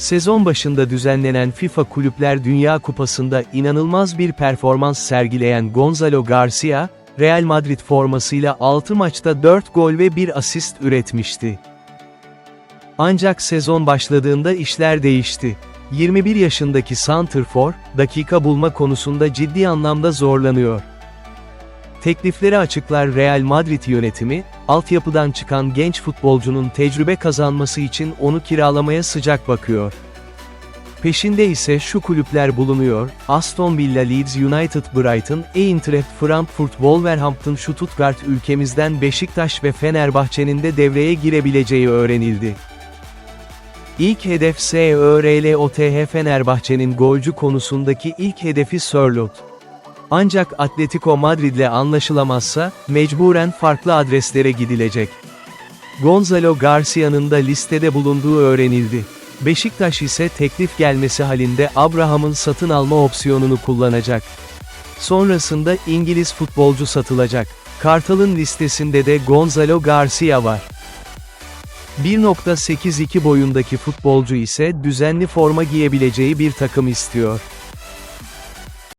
Sezon başında düzenlenen FIFA Kulüpler Dünya Kupası'nda inanılmaz bir performans sergileyen Gonzalo Garcia, Real Madrid formasıyla 6 maçta 4 gol ve 1 asist üretmişti. Ancak sezon başladığında işler değişti. 21 yaşındaki Santrfor, dakika bulma konusunda ciddi anlamda zorlanıyor. Teklifleri açıklar Real Madrid yönetimi, altyapıdan çıkan genç futbolcunun tecrübe kazanması için onu kiralamaya sıcak bakıyor. Peşinde ise şu kulüpler bulunuyor, Aston Villa Leeds United Brighton, Eintracht Frankfurt Wolverhampton Stuttgart ülkemizden Beşiktaş ve Fenerbahçe'nin de devreye girebileceği öğrenildi. İlk hedef SÖRLOTH Fenerbahçe'nin golcü konusundaki ilk hedefi Sörloth. Ancak Atletico Madrid'le anlaşılamazsa, mecburen farklı adreslere gidilecek. Gonzalo Garcia'nın da listede bulunduğu öğrenildi. Beşiktaş ise teklif gelmesi halinde Abraham'ın satın alma opsiyonunu kullanacak. Sonrasında İngiliz futbolcu satılacak. Kartal'ın listesinde de Gonzalo Garcia var. 1.82 boyundaki futbolcu ise düzenli forma giyebileceği bir takım istiyor.